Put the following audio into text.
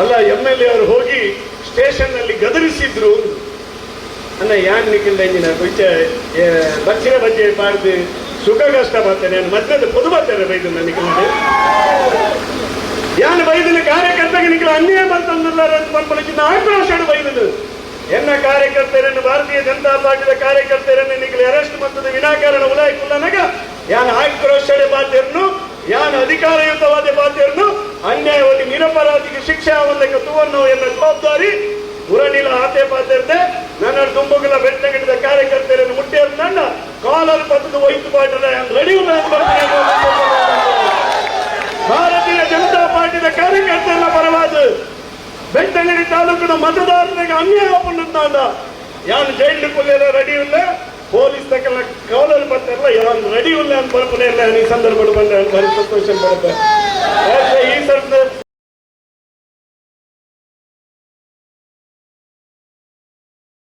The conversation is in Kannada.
ಅಲ್ಲ ಎಂ ಎಲ್ ಎ ಅವರು ಹೋಗಿ ಸ್ಟೇಷನ್ನಲ್ಲಿ ಗದರಿಸಿದ್ರು. ಅನ್ನ ಯಾನ್ ನಿಖಿಲ್ ಎಂಜಿನ ಬಚ್ಚಿನ ಬಜ್ಜೆ ಬಾರ್ದು ಸುಖ, ಕಷ್ಟ ಮಾಡ್ತೇನೆ ಮಧ್ಯದ ಪೊದು ಬರ್ತಾರೆ ಬೈದು ನಿಖಿಲ್ ಯಾನ್ ಬೈದಿನ ಕಾರ್ಯಕರ್ತಗೆ ನಿಖಿಲ್ ಅನ್ಯಾಯ ಅಂತ ಪಂಪಲಿಕ್ಕಿನ ಆಕ್ರೋಶ ಬೈದನು ಎನ್ನ ಕಾರ್ಯಕರ್ತರನ್ನು, ಭಾರತೀಯ ಜನತಾ ಪಾರ್ಟಿದ ಕಾರ್ಯಕರ್ತರನ್ನು ನಿಖಿಲ್ ಅರೆಸ್ಟ್ ಮತ್ತದ ವಿನಾಕಾರಣ, ಉಲಾಯ ಕುಲ್ಲನಗ ಯಾನ್ ಆಕ್ರೋಶ ಬಾಧ್ಯರನ್ನು ಯಾನ್ ಅಧಿಕಾರಯುತವಾದ ಬಾಧ್ಯರನ್ನು ಅನ್ಯಾಯವಾಗಿ ನಿರಪರಾಧಿಗೆ ಶಿಕ್ಷೆ ಆವಲ್ಲಕ್ಕೆ ತುವನ್ನು ಎನ್ನ ಜವಾಬ್ದಾರಿ ಉರನಿಲ ಆತೆ ಪಾತ್ರತೆ ನನ್ನ ತುಂಬುಗಳ ಬೆಟ್ಟಗಿಡಿದ ಕಾರ್ಯಕರ್ತರನ್ನು ಮುಟ್ಟೆ ನನ್ನ ಕಾಲರ್ ಪತ್ತದ ಒಯ್ತು ಪಾಟದ ರೆಡಿ ಭಾರತೀಯ ಜನತಾ ಪಾರ್ಟಿಯ ಕಾರ್ಯಕರ್ತರ ಪರವಾದ ಬೆಟ್ಟಗಿರಿ ತಾಲೂಕಿನ ಮತದಾರರಿಗೆ ಅನ್ಯಾಯ ಪುಣ್ಯತಾಂಡ ಯಾನು ಜೈಲು ಕೊಲ್ಲೆಲ್ಲ ರೆಡಿ ಇಲ್ಲ. ಪೊಲೀಸ್ ತಕ್ಕಲ್ಲ ಕೌಲರ್ ಬರ್ತಾರಲ್ಲ ಯಾನ್ ರೆಡಿ ಇಲ್ಲ ಅಂತ ಬರ್ಪನೆ ಇಲ್ಲ. ಈ ಸಂದರ್ಭ ಬಂದ ಸಂತೋಷ ಬರುತ್ತೆ.